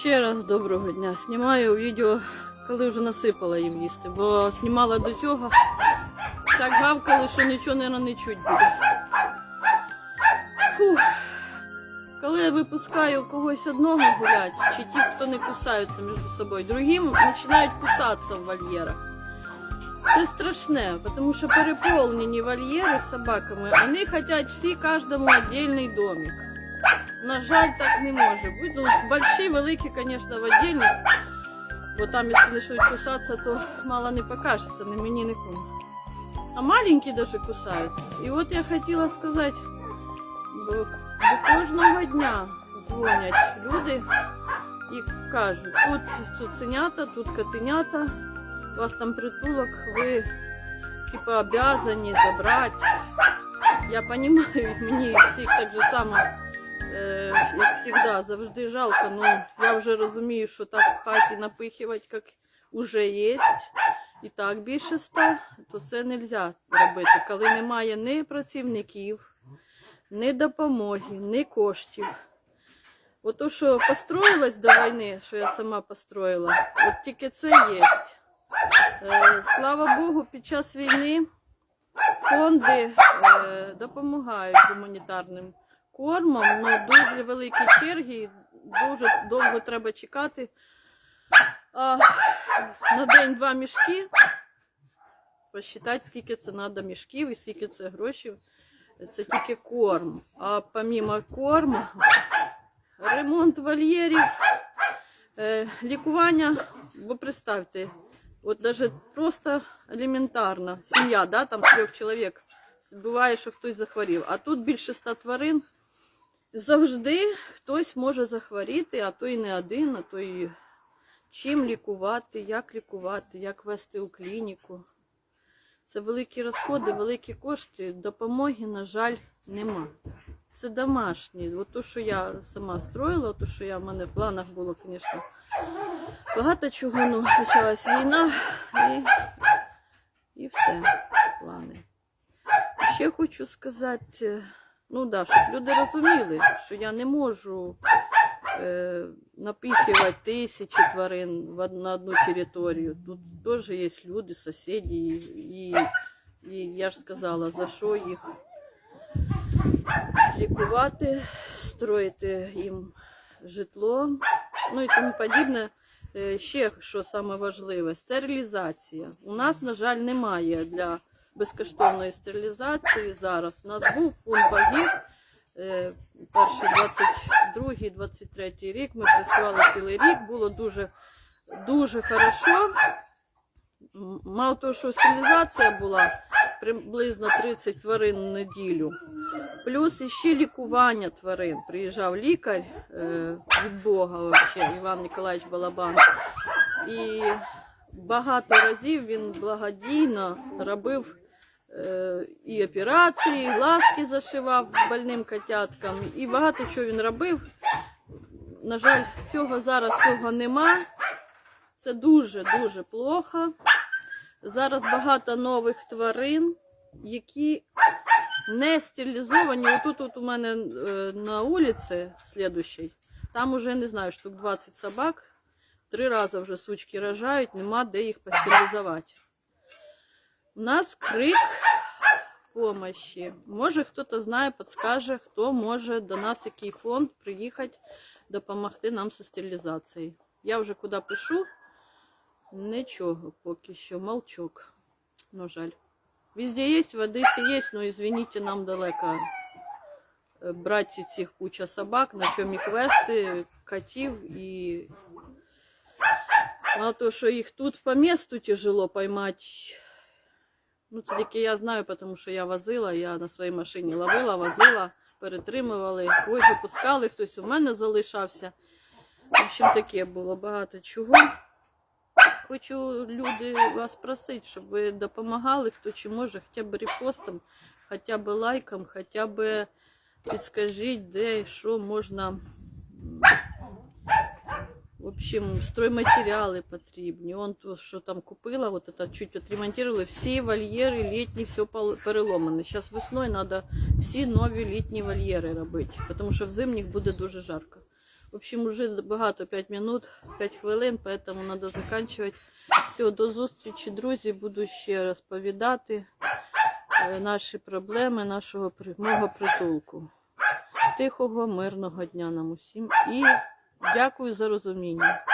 Ще раз доброго дня. Знімаю відео, коли вже насипала їм їсти, бо знімала до цього. Так гавкали, що нічого не, не чуть буде. Фух. Коли я випускаю когось одного гулять, чи ті, хто не кусаються між собою, другим починають кусатися в вольєрах. Це страшне, тому що переповнені вольєри з собаками, вони хочуть всі кожному віддільний домик. На жаль, так не може бути. Ну, больші, великі, звісно, в отдельних, бо там, якщо почнуть кусатися, то мало не покажеться, не мені, нікому. А маленькі даже кусаються. І от я хотіла сказати, бо, бо кожного дня дзвонять люди і кажуть, тут цуценята, тут котенята, у вас там притулок, ви типа обязані забрати. Я розумію, мені всіх так же само Е, як завжди, завжди жалко. Ну, я вже розумію, що так в хаті напихувати, як вже є, і так більше ста, то це не можна робити, коли немає ні працівників, ні допомоги, ні коштів. Ото, що построїлась до війни, що я сама построїла, от тільки це є. Е, слава Богу, під час війни фонди е, допомагають гуманітарним кормом, ну дуже великі черги, дуже довго треба чекати. А, на день-два мішки. Посчитати, скільки це треба мішків і скільки це грошей. Це тільки корм. А помимо корму, ремонт вольєрів, е, лікування, бо представте, от навіть просто елементарно, сім'я, да, там трьох чоловік, буває, що хтось захворів, а тут більше ста тварин. Завжди хтось може захворіти, а то і не один, а то і чим лікувати, як лікувати, як вести у клініку. Це великі розходи, великі кошти. Допомоги, на жаль, нема. Це домашні. От то, що я сама строїла, то, що я в мене в планах було, звісно, багато чого. Ну, почалась війна і, і все, плани. Ще хочу сказати. Ну да, щоб люди розуміли, що я не можу е, напихувати тисячі тварин в на одну територію. Тут теж є люди, сусіди, і, і, я ж сказала, за що їх лікувати, строїти їм житло, ну і тому подібне. Е, Ще що саме стерилізація. У нас, на жаль, немає для безкоштовної стерилізації зараз. У нас був пункт вагів. е, Перший 22 23 рік ми працювали цілий рік, було дуже дуже хорошо. Мало того, що стерилізація була приблизно 30 тварин в неділю. Плюс іще лікування тварин. Приїжджав лікар е, від Бога, вообще, Іван Ніколаївич Балабан. І багато разів він благодійно робив і операції, і глазки зашивав больним котяткам, і багато чого він робив. На жаль, цього зараз цього нема. Це дуже-дуже плохо. Зараз багато нових тварин, які не стерилізовані. Отут от у мене е, на вулиці слідущій, там уже не знаю, штук 20 собак. Три рази вже сучки рожають, нема де їх постерилізувати. У нас крик помощі. Може, хтось знає, підскаже, хто може до нас, який фонд, приїхати, допомогти нам зі стерилізацією. Я вже куди пишу, нічого поки що, молчок. На жаль. Везде є, в Одесі є, но извините, нам далеко е, брати цих куча собак, на чому їх вести, котів і Мало того, що їх тут по місту тяжело поймати. Ну, це тільки я знаю, тому що я возила, я на своїй машині ловила, возила, перетримували, когось випускали, хтось у мене залишався. В общем, таке було багато чого. Хочу люди вас просити, щоб ви допомагали, хто чи може, хоча б репостом, хоча б лайком, хоча б підскажіть, де що можна. Общем, стройматеріали потрібні. Он то, що там купила, вот это чуть отремонтировали. Всі вольєри літні, все переломане. Зараз весною треба всі нові літні вольєри робити, тому що в зимніх буде дуже жарко. В общем, уже багато 5 минут, 5 хвилин, поэтому надо заканчивать. Все, до зустрічі, друзі. Буду ще розповідати е, наші проблеми нашого мого притулку. Тихого, мирного дня нам усім і дякую за розуміння.